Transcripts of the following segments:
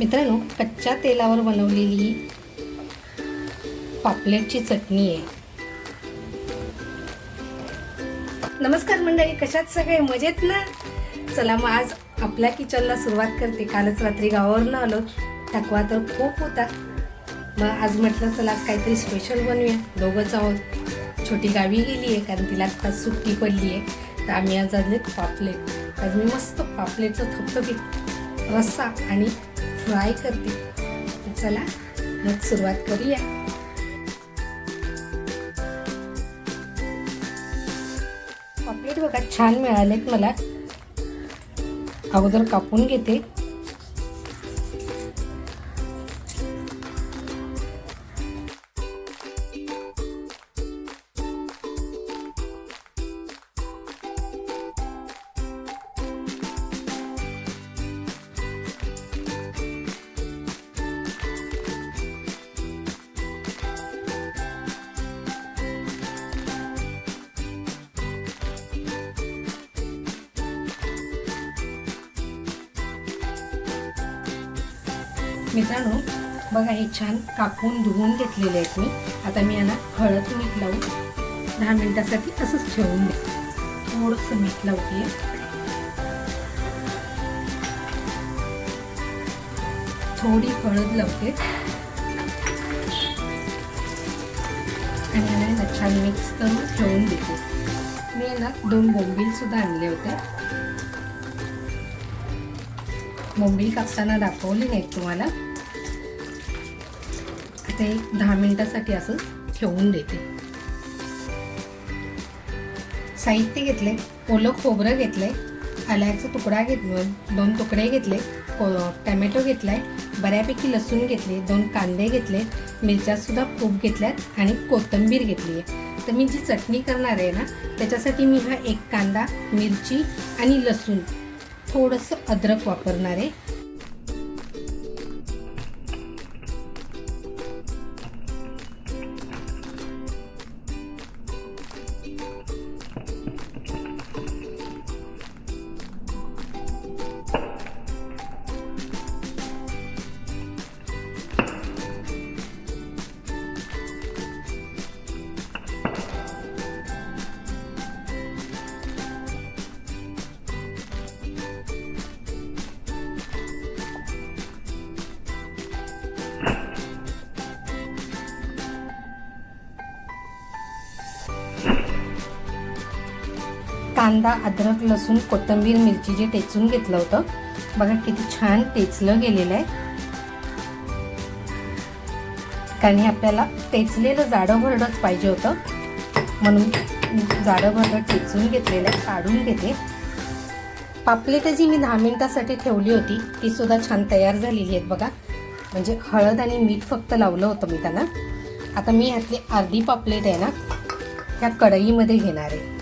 मित्रांनो कच्च्या तेलावर बनवलेली पापलेटची चटणी आहे. नमस्कार मंडळी कशात सगळे? मजेत ना? चला मग आज आपल्या किचनला सुरुवात करते. कालच रात्री गावावरून आलो. थकवा तर खूप होता. मग आज म्हटलं चला आज काहीतरी स्पेशल बनवूया. दोघंच आहोत. छोटी गावी गेली आहे कारण तिला आता सुट्टी पडली आहे. तर आम्ही आज आणले पापलेट. आज मी मस्त पापलेटचं थपथपीत रस्सा आणि फ्राय करते. तर चला मग सुरुवात करूया. पापलेट बघा छान मिळालेत मला. अगोदर कापून घेते. मित्रांनो बघा हे छान कापून धुवून घेतलेले आहेत मी. आता मी यांना हळद मीठ लावून दहा मिनिटासाठी असंच ठेवून दे थोडंसं मीठ लावते थोडी हळद लावते. आणि यांना ना छान मिक्स करून ठेवून देते. मी ना दोन बोंबील सुद्धा आणले होते. बोंबील कापताना दाखवली नाहीत तुम्हाला. आता एक दहा मिनिटासाठी असं ठेवून देते. साहित्य घेतले ओलं खोबरं घेतलंय आल्याचा तुकडा घेतलो दोन तुकडे घेतले को टॅमॅटो घेतलाय बऱ्यापैकी लसूण घेतले दोन कांदे घेतले मिरच्यासुद्धा खूप घेतल्यात आणि कोथिंबीर घेतली आहे. तर मी जी चटणी करणार आहे ना त्याच्यासाठी मी हा एक कांदा मिरची आणि लसूण थोडंसं अद्रक वापरणार आहे. कांदा अद्रक लसूण कोथिंबीर मिरची जे टेचून घेतलं होतं. बघा किती छान टेचलं गेलेलं आहे. कारण हे आपल्याला टेचलेलं जाडं भरडंच पाहिजे होतं. म्हणून जाडं भरडं टेचून घेतलेलं आहे काढून घेते. पापलेट जी मी दहा मिनिटासाठी ठेवली होती ती सुद्धा छान तयार झालेली आहेत बघा. म्हणजे हळद आणि मीठ फक्त लावलं होतं मी त्यांना. आता मी ह्यातली अर्धी पापलेट आहे ना ह्या कढईमध्ये घेणार आहे.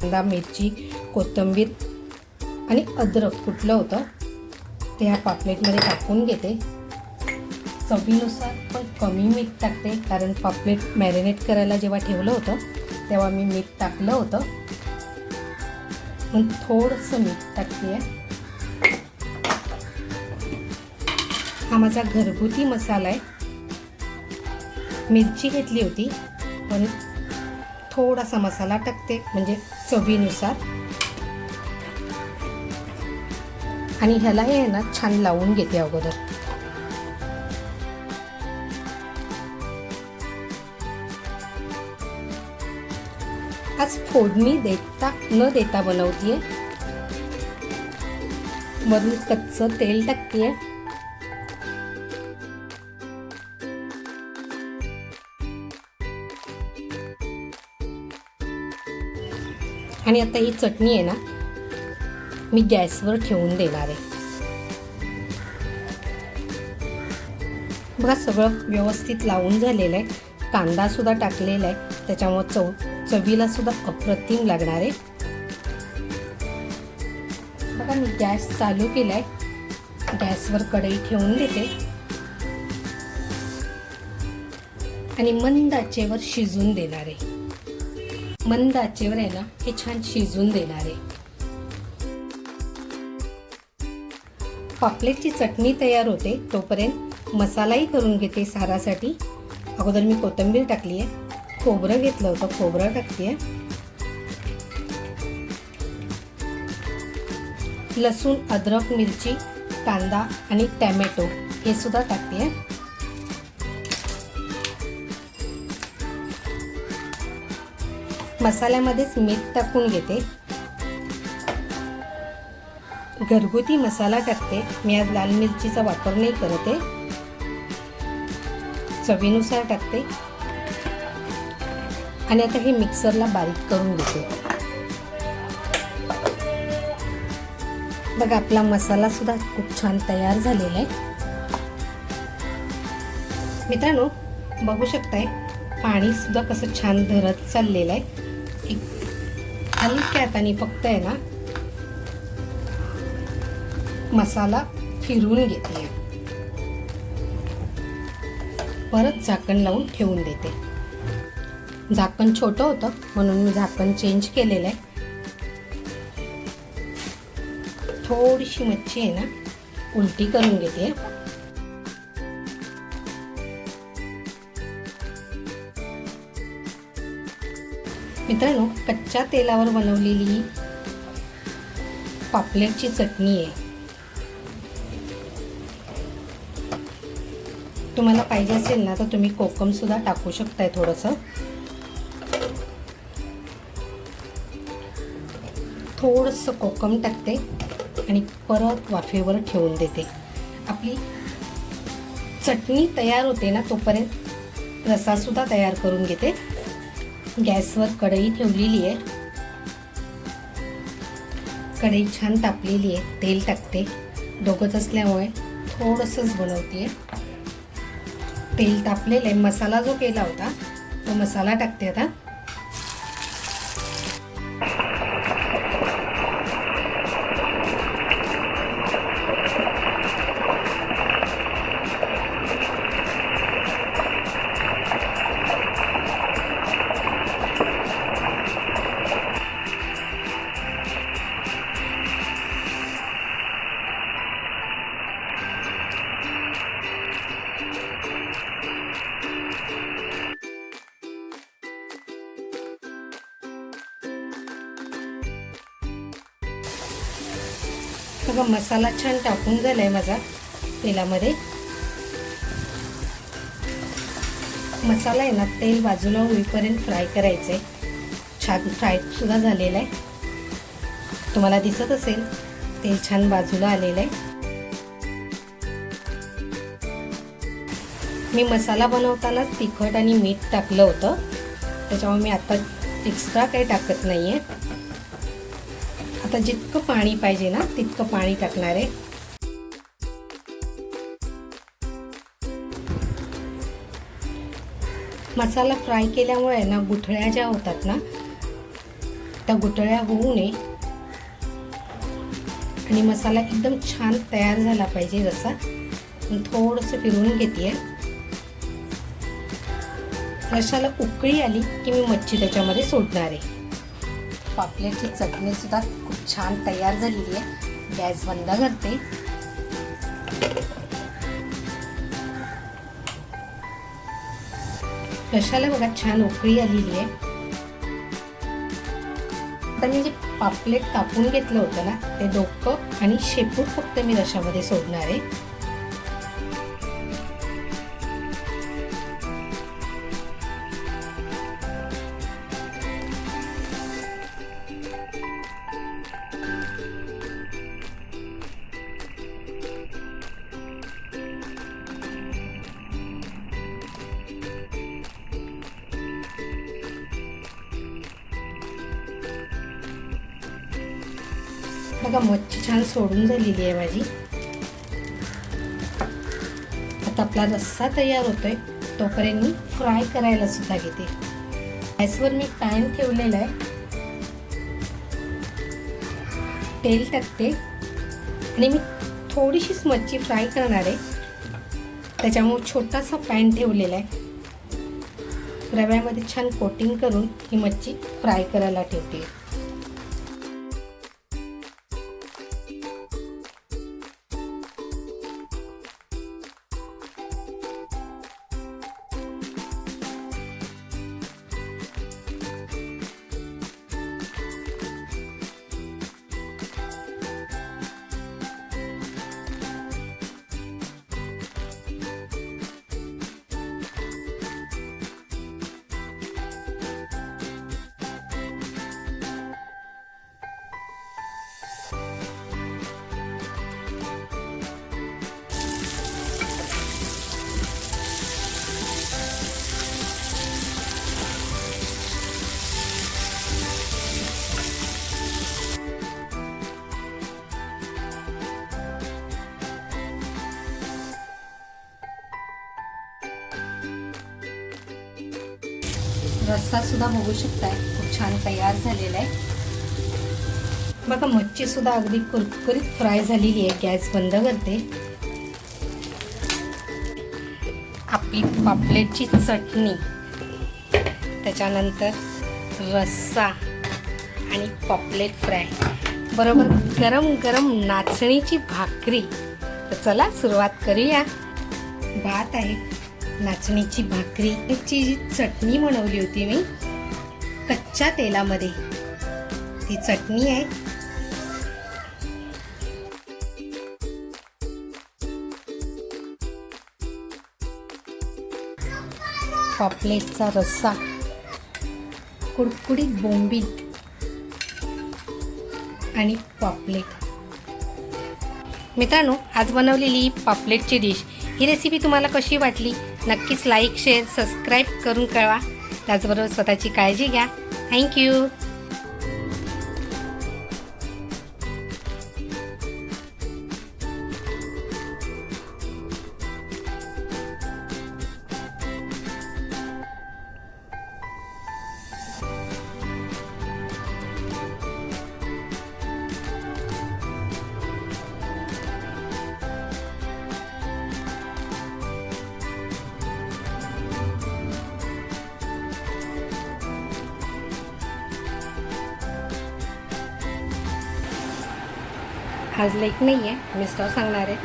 कांदा मिरची कोथिंबीर आणि अद्रक कुठलं होतं ते ह्या पापलेटमध्ये टाकून घेते. चवीनुसार पण कमी मीठ टाकते कारण पापलेट मॅरिनेट करायला जेव्हा ठेवलं होतं तेव्हा मी मीठ टाकलं होतं. पण थोडंसं मीठ टाकते. आहे हा माझा घरगुती मसाला आहे. मिरची घेतली होती पण थोडासा मसाला टाकते म्हणजे चवीनुसार. आणि ह्याला हे ना छान लावून घेते अगोदर. आज फोडणी देता न देता बनवतीये. वरून कच्चं तेल टाकतीये. आणि आता ही चटणी आहे ना मी गॅसवर ठेवून देणार आहे. बघा सगळं व्यवस्थित लावून झालेलं आहे. कांदासुद्धा टाकलेला आहे. त्याच्यामुळं चव चवीला सुद्धा अप्रतिम लागणार आहे. बघा मी गॅस चालू केला आहे गॅसवर कढई ठेवून देते. आणि मंद आचेवर शिजून देणार आहे. मंद आचेवर आहे ना हे छान शिजून देणार आहे. पापलेटची चटणी तयार होते तोपर्यंत मसालाही करून घेते सारासाठी. अगोदर मी कोथिंबीर टाकली आहे. खोबरं घेतलं होतं खोबरं टाकते आहे. लसूण अद्रक मिरची कांदा आणि टॅमॅटो हे सुद्धा टाकते मसाल्यामध्येच मीठ टाकून घेते. घरगुती मसाला टाकते. मी आज लाल मिरचीचा वापर नाही करत आहे. चवीनुसार टाकते. आणि आता हे मिक्सरला बारीक करून घेते. बघा आपला मसाला सुद्धा खूप छान तयार झालेला आहे. मित्रांनो बघू शकताय पाणी सुद्धा कसं छान धरत चाललेलं आहे. हलक्या हाताने फक्त आहे ना मसाला फिरवून घेते. परत झाकण लावून ठेवून देते. झाकण छोटं होतं म्हणून मी झाकण चेंज केलेलं आहे. थोडीशी मच्छी आहे ना उलटी करून घेते. मित्रांनो कच्च्या तेलावर बनवलेली पापलेटची चटणी आहे. तुम्हाला पाहिजे असेल ना तर तुम्ही कोकम सुद्धा टाकू शकताय थोडंसं. थोडंसं कोकम टाकते आणि परत वाफेवर ठेवून देते. आपली चटणी तयार होते ना तोपर्यंत रसासुद्धा तयार करून घेते. गॅसवर कढई ठेवलेली आहे. कढई छान तापलेली आहे. तेल टाकते. दोघंच असल्यामुळे थोडंसंच बनवते. तेल तापलेलं आहे. मसाला जो केला होता तो मसाला टाकते आता. मसाला छान टाकून झाला आहे माझा तेलामध्ये. मसाला आहे ना तेल बाजूला होईपर्यंत फ्राय करायचं आहे छान फ्राय सुद्धा झालेला आहे तुम्हाला दिसत असेल तेल छान बाजूला आलेलं आहे मी मसाला बनवतानाच तिखट आणि मीठ टाकलं होतं. त्याच्यामुळे मी आता एक्स्ट्रा काही टाकत नाही आहे आता जितकं पाणी पाहिजे ना तितकं पाणी टाकणार आहे. मसाला फ्राय केल्यामुळे ना गुठळ्या ज्या होतात ना त्या गुठळ्या होऊ नये. आणि मसाला एकदम छान तयार झाला पाहिजे जसा. थोडंसं फिरवून घेते रशाला उकळी आली की मी मच्छी त्याच्यामध्ये सोडणार आहे. पापलेटची चटणी सुद्धा खूप छान तयार झालेली आहे. गॅस बंद करते. कशाला बघा छान उकळी आलेली आहे. आता मी जे पापलेट कापून घेतलं होतं ना ते डोकं आणि शेपूट फक्त मी रशामध्ये सोडणार आहे. बघा मच्छी छान सोडून झालेली आहे माझी. आता आपला रस्सा तयार होतोय. तोपर्यंत मी फ्राय करायला सुद्धा घेते. गॅसवर मी पॅन ठेवलेला आहे. तेल टाकते. आणि मी थोडीशीच मच्छी फ्राय करणार आहे. त्याच्यामुळे छोटासा पॅन ठेवलेला आहे. रव्यामध्ये छान कोटिंग करून ही मच्छी फ्राय करायला ठेवते. रस्सासुद्धा बघू शकताय. खूप छान तयार झालेला आहे. बघा मच्छीसुद्धा अगदी कुरकुरीत फ्राय झालेली आहे गॅस बंद करते. आपली पापलेटची चटणी. त्याच्यानंतर रस्सा आणि पॉपलेट फ्राय. बरोबर गरम गरम नाचणीची भाकरी. तर चला सुरुवात करूया. भात आहे नाचणीची भाकरी ची जी चटणी बनवली होती मी कच्च्या तेलामध्ये. ती चटणी आहे. पॉपलेटचा रस्सा कुडकुडीत बोंबी आणि पॉपलेट. मित्रांनो आज बनवलेली पापलेटची डिश ही रेसिपी तुम्हाला कशी वाटली? नक्कीच लाईक शेअर सबस्क्राईब करून कळवा. त्याचबरोबर स्वतःची काळजी घ्या. थँक्यू आज लेख नाही आहे मिस्टर सांगणार आहे.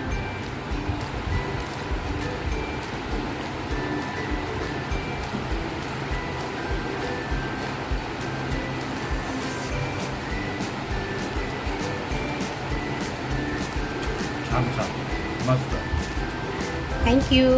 छान छान. मस्त. थँक्यू